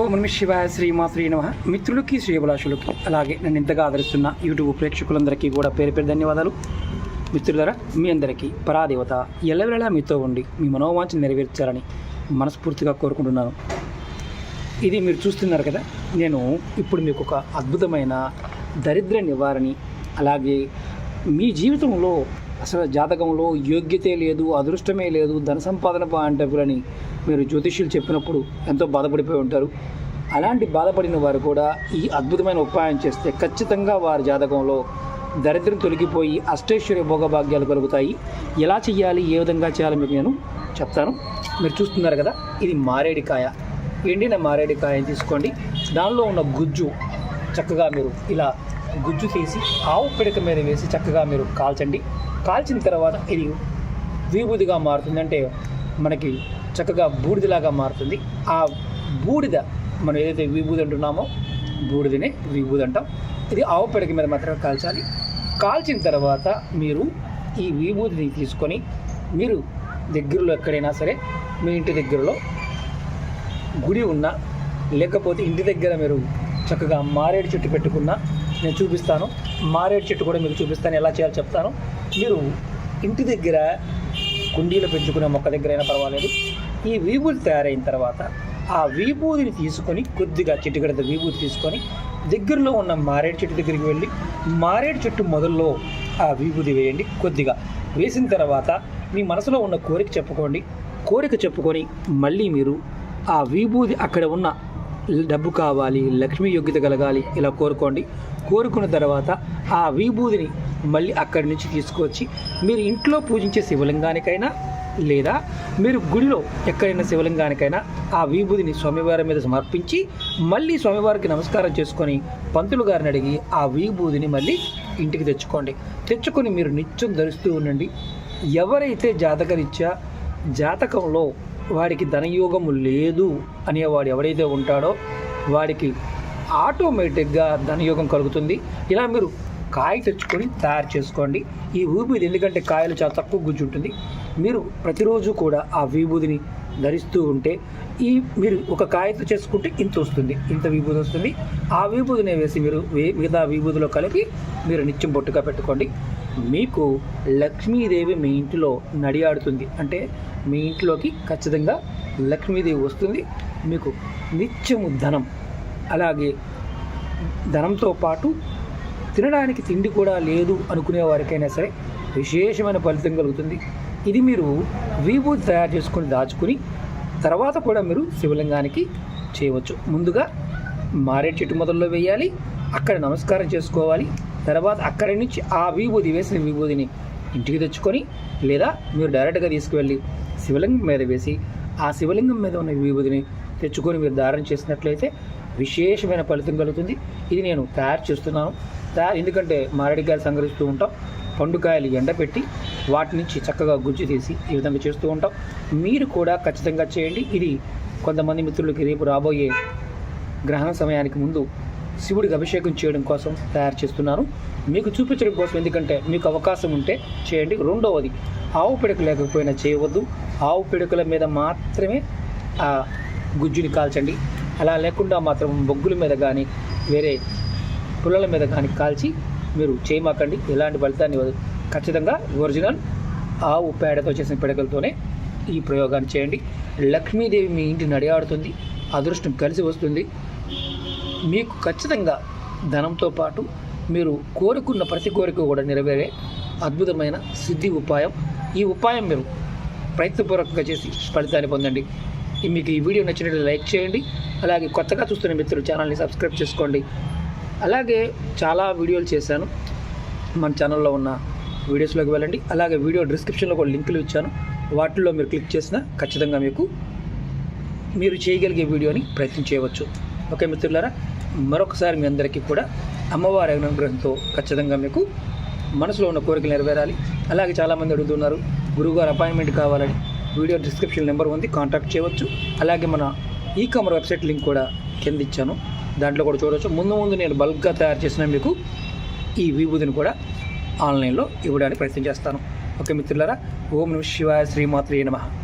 ఓ నమ శివాయ శ్రీమాత్రి నమ. మిత్రులకి శ్రీభిలాషులకి అలాగే నన్ను ఇంతగా ఆదరిస్తున్న యూట్యూబ్ ప్రేక్షకులందరికీ కూడా పేరు పేరు ధన్యవాదాలు. మిత్రులరా మీ అందరికీ పరాదేవత ఎల్లవేళలా మీతో ఉండి మీ మనోవాంఛ నెరవేర్చాలని మనస్ఫూర్తిగా కోరుకుంటున్నాను. ఇది మీరు చూస్తున్నారు కదా నేను ఇప్పుడు మీకు ఒక అద్భుతమైన దరిద్ర నివారణి అలాగే మీ జీవితంలో అసలు జాతకంలో యోగ్యతే లేదు అదృష్టమే లేదు ధన సంపాదన పాయింటని మీరు జ్యోతిష్యులు చెప్పినప్పుడు ఎంతో బాధపడిపోయి ఉంటారు. అలాంటి బాధపడిన వారు కూడా ఈ అద్భుతమైన ఉపాయం చేస్తే ఖచ్చితంగా వారి జాతకంలో దరిద్రం తొలగిపోయి అష్టైశ్వర్య భోగభాగ్యాలు కలుగుతాయి. ఎలా చేయాలి ఏ విధంగా చేయాలి మీకు నేను చెప్తాను. మీరు చూస్తున్నారు కదా ఇది మారేడికాయ. ఎండిన మారేడికాయని తీసుకోండి. దానిలో ఉన్న గుజ్జు చక్కగా మీరు ఇలా గుజ్జు తీసి ఆవు పిడక మీద వేసి చక్కగా మీరు కాల్చండి. కాల్చిన తర్వాత ఇది విభూదిగా మారుతుంది. అంటే మనకి చక్కగా బూడిదలాగా మారుతుంది. ఆ బూడిద మనం ఏదైతే విభూది అంటున్నామో బూడిదనే విభూది అంటాం. ఇది ఆవు పిడక మీద మాత్రమే కాల్చాలి. కాల్చిన తర్వాత మీరు ఈ విభూతిని తీసుకొని మీరు దగ్గరలో ఎక్కడైనా సరే మీ ఇంటి దగ్గరలో గుడి ఉన్నా లేకపోతే ఇంటి దగ్గర మీరు చక్కగా మారేడు చెట్టు పెట్టుకున్నా నేను చూపిస్తాను. మారేడు చెట్టు కూడా మీకు చూపిస్తాను. ఎలా చేయాలో చెప్తాను. మీరు ఇంటి దగ్గర కుండీలు పెంచుకునే మొక్క దగ్గర అయినా పర్వాలేదు. ఈ విభూతి తయారైన తర్వాత ఆ విభూతిని తీసుకొని కొద్దిగా చిట్టుగడత విభూతి తీసుకొని దగ్గరలో ఉన్న మారేడు చెట్టు దగ్గరికి వెళ్ళి మారేడు చెట్టు మొదల్లో ఆ విభూతి వేయండి. కొద్దిగా వేసిన తర్వాత మీ మనసులో ఉన్న కోరిక చెప్పుకోండి. కోరిక చెప్పుకొని మళ్ళీ మీరు ఆ విభూది అక్కడ ఉన్న డబ్బు కావాలి లక్ష్మీ యోగ్యత కలగాలి ఇలా కోరుకోండి. కోరుకున్న తర్వాత ఆ విభూదిని మళ్ళీ అక్కడి నుంచి తీసుకొచ్చి మీరు ఇంట్లో పూజించే శివలింగానికైనా లేదా మీరు గుడిలో ఎక్కడైనా శివలింగానికైనా ఆ విభూతిని స్వామివారి మీద సమర్పించి మళ్ళీ స్వామివారికి నమస్కారం చేసుకొని పంతులు గారిని అడిగి ఆ విభూతిని మళ్ళీ ఇంటికి తెచ్చుకోండి. తెచ్చుకొని మీరు నిత్యం ధరిస్తూ ఉండండి. ఎవరైతే జాతకరీత్యా జాతకంలో వాడికి ధనయోగము లేదు అనేవాడు ఎవడైతే ఉంటాడో వాడికి ఆటోమేటిక్గా ధనయోగం కలుగుతుంది. ఇలా మీరు కాయ తెచ్చుకొని తయారు చేసుకోండి. ఈ ఊపిది ఎందుకంటే కాయలు చాలా తక్కువ గుజ్జు ఉంటుంది మీరు ప్రతిరోజు కూడా ఆ విభూదిని ధరిస్తూ ఉంటే ఈ మీరు ఒక కాయతో చేసుకుంటే ఇంత వస్తుంది. ఇంత విభూది వస్తుంది. ఆ విభూదిని వేసి మీరు మిగతా విభూదిలో కలిపి మీరు నిత్యం బొట్టుగా పెట్టుకోండి. మీకు లక్ష్మీదేవి మీ ఇంటిలో నడియాడుతుంది. అంటే మీ ఇంట్లోకి ఖచ్చితంగా లక్ష్మీదేవి వస్తుంది. మీకు నిత్యము ధనం అలాగే ధనంతో పాటు తినడానికి తిండి కూడా లేదు అనుకునే వారికైనా సరే విశేషమైన ఫలితం కలుగుతుంది. ఇది మీరు విభూతి తయారు చేసుకొని దాచుకుని తర్వాత కూడా మీరు శివలింగానికి చేయవచ్చు. ముందుగా మారేడు చెట్టు మొదల్లో వేయాలి అక్కడ నమస్కారం చేసుకోవాలి తర్వాత అక్కడి నుంచి ఆ విభూది వేసిన విభూదిని ఇంటికి తెచ్చుకొని లేదా మీరు డైరెక్ట్గా తీసుకువెళ్ళి శివలింగం మీద వేసి ఆ శివలింగం మీద ఉన్న విభూదిని తెచ్చుకొని మీరు ధారణ చేసినట్లయితే విశేషమైన ఫలితం కలుగుతుంది. ఇది నేను తయారు చేస్తున్నాను. తయారు ఎందుకంటే మారేడికాయలు సంగ్రహిస్తూ ఉంటాం. పండుకాయలు ఎండపెట్టి వాటి నుంచి చక్కగా గుజ్జు తీసి ఈ విధంగా చేస్తూ ఉంటాం. మీరు కూడా ఖచ్చితంగా చేయండి. ఇది కొంతమంది మిత్రులకి రేపు రాబోయే గ్రహణ సమయానికి ముందు శివుడికి అభిషేకం చేయడం కోసం తయారు చేస్తున్నాను. మీకు చూపించడం కోసం ఎందుకంటే మీకు అవకాశం ఉంటే చేయండి. రెండవది ఆవు పిడక లేకపోయినా చేయవద్దు. ఆవు పిడకల మీద మాత్రమే ఆ గుజ్జుని కాల్చండి. అలా లేకుండా మాత్రం బొగ్గుల మీద కానీ వేరే పుల్లల మీద కానీ కాల్చి మీరు చేయమాకండి. ఎలాంటి ఫలితాన్ని ఖచ్చితంగా ఒరిజినల్ ఆవు పేడతో చేసిన పిడకలతోనే ఈ ప్రయోగాన్ని చేయండి. లక్ష్మీదేవి మీ ఇంటి నడియాడుతుంది అదృష్టం కలిసి వస్తుంది. మీకు ఖచ్చితంగా ధనంతో పాటు మీరు కోరుకున్న ప్రతి కోరిక కూడా నెరవేరే అద్భుతమైన సిద్ధి ఉపాయం. ఈ ఉపాయం మీరు ప్రయత్నపూర్వకంగా చేసి ఫలితాన్ని పొందండి. మీకు ఈ వీడియో నచ్చినట్లు లైక్ చేయండి. అలాగే కొత్తగా చూస్తున్న మిత్రులు ఛానల్ని సబ్స్క్రైబ్ చేసుకోండి. అలాగే చాలా వీడియోలు చేశాను. మన ఛానల్లో ఉన్న వీడియోస్లోకి వెళ్ళండి. అలాగే వీడియో డిస్క్రిప్షన్లో కూడా లింకులు ఇచ్చాను. వాటిల్లో మీరు క్లిక్ చేసినా ఖచ్చితంగా మీకు మీరు చేయగలిగే వీడియోని ప్రయత్నం చేయవచ్చు. ఓకే మిత్రులారా? మరొకసారి మీ అందరికీ కూడా అమ్మవారి అనుగ్రహంతో ఖచ్చితంగా మీకు మనసులో ఉన్న కోరికలు నెరవేరాలి. అలాగే చాలామంది అడుగుతున్నారు గురువుగారు అపాయింట్మెంట్ కావాలని. వీడియో డిస్క్రిప్షన్ నెంబర్ ఉంది కాంటాక్ట్ చేయవచ్చు. అలాగే మన ఈ కామర్ వెబ్సైట్ లింక్ కూడా కింద ఇచ్చాను. దాంట్లో కూడా చూడవచ్చు ముందు ముందు నేను బల్క్గా తయారు చేసిన మీకు ఈ విభూతిని కూడా ఆన్లైన్లో ఇవ్వడానికి ప్రయత్నం చేస్తాను. ఓకే మిత్రులారా ఓం నమ శివాయ శ్రీమాత్రే నమ.